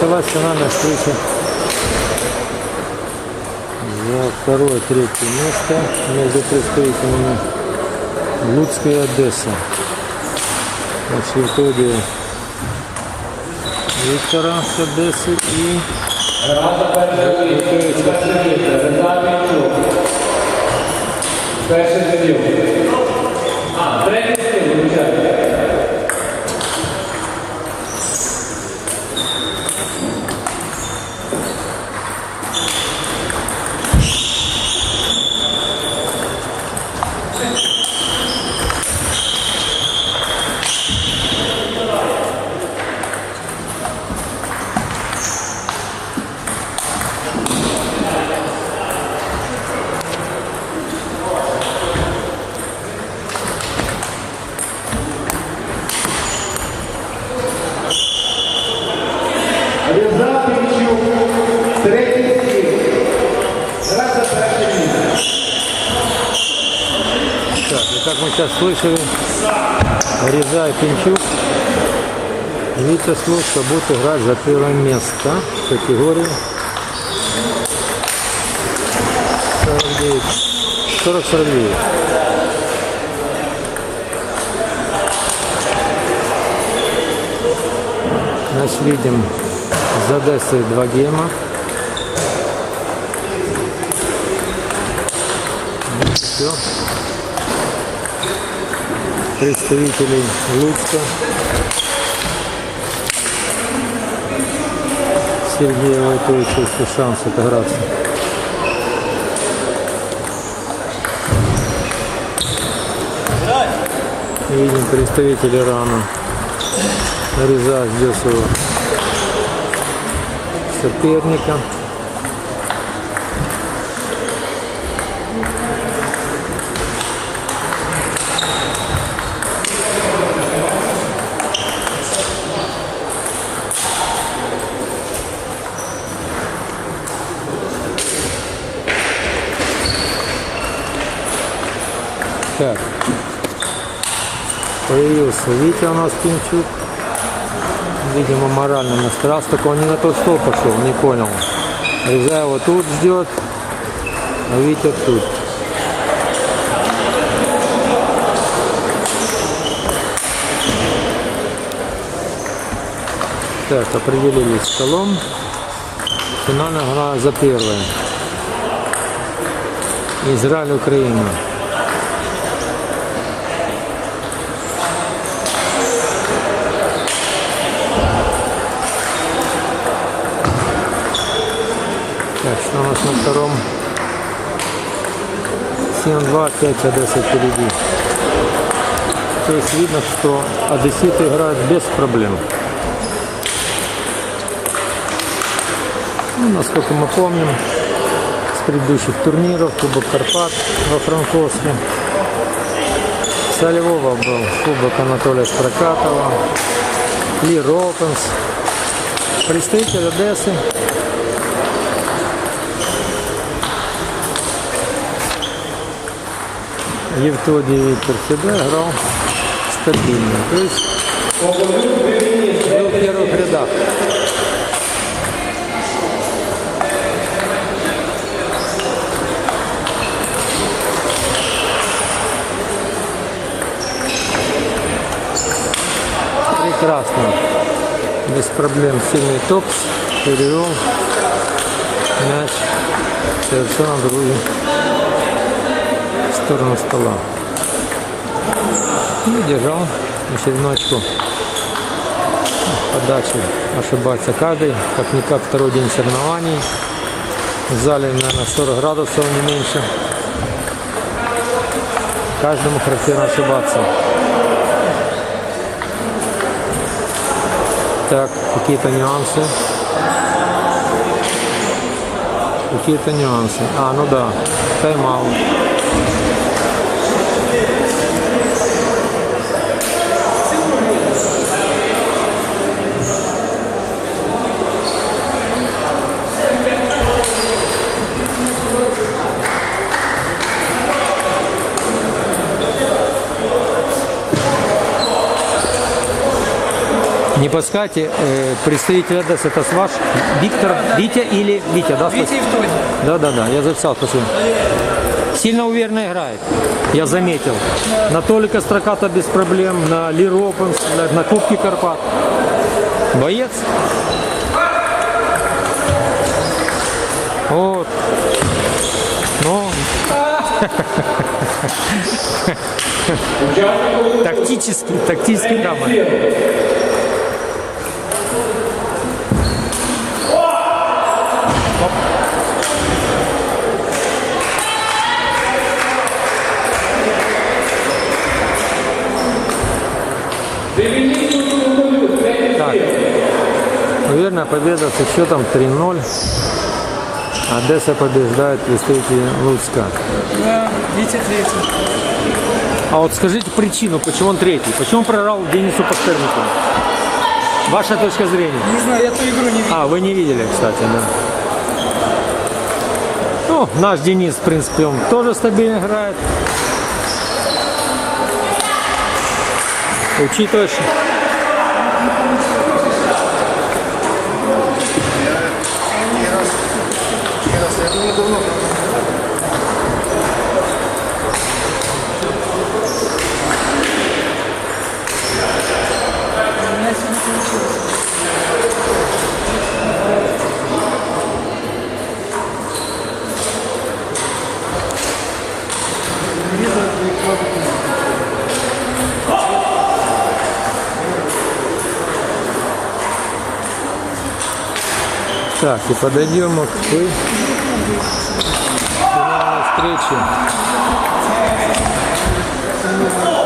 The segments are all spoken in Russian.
Так, началась она на встрече за второе, третье место между представителями Луцка и Одесса. Значит, в итоге Виктора с Одессы и Перше дивів. А, третій стиль, вибачайте. Слышали, Реза и Пинчук, Витя Слуцка будут играть за первое место в категории 49. 40-49. Значит, видим за Одессой два гема. Все. Представителей Луцка. Сергея Войтовича есть шанс отыграться. Видим представителей рана. Реза ждет своего соперника. Так. Появился Витя у нас Пинчук. Видимо, морально настроился, только он не на тот стол пошел, не понял. Реза его тут ждет, а Витя тут. Так, определились с столом. Финальная игра за первое. Израиль, 7-2, опять Одесса впереди. То есть видно, что одесситы играют без проблем. Ну, насколько мы помним, с предыдущих турниров, Кубок Карпат во Франковске. Солевого был Кубок Анатолия Прокатова, Ли Роконс. Представитель Одессы Евтодий всегда играл стабильно. То есть был в первых рядах. Прекрасно. Без проблем сильный топс. Перевел мяч совершенно в другую сторону стола. И держал очередную очко. Подачи ошибается каждый. Как-никак второй день соревнований. В зале, наверное, 40 градусов, не меньше. Каждому характерно ошибаться. Так, какие-то нюансы. Какие-то нюансы. А, ну да, тайм-аут. Не подскажете, э, представитель Одессы, это с ваш Виктор, Витя или Витя, да? Витя Евтодий. Да, да, да, я записал, спасибо. Сильно уверенно играет, я заметил. На Толика Строката без проблем, на Лир Опенс, на, Кубке Карпат. Боец. Вот. Ну, тактический, тактический дама. Так, уверенная победа со счетом 3-0. Одесса побеждает представители Луцка. Да, Витя третий. А вот скажите причину, почему он третий? Почему проиграл Денису Пастернику? Ваша точка зрения? Не знаю, я ту игру не видел. А, вы не видели, кстати, да. Ну, наш Денис, в принципе, он тоже стабильно играет. Учитывая, что... Так, и подойдем к встрече.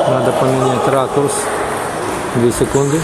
Надо поменять ракурс. Две секунды.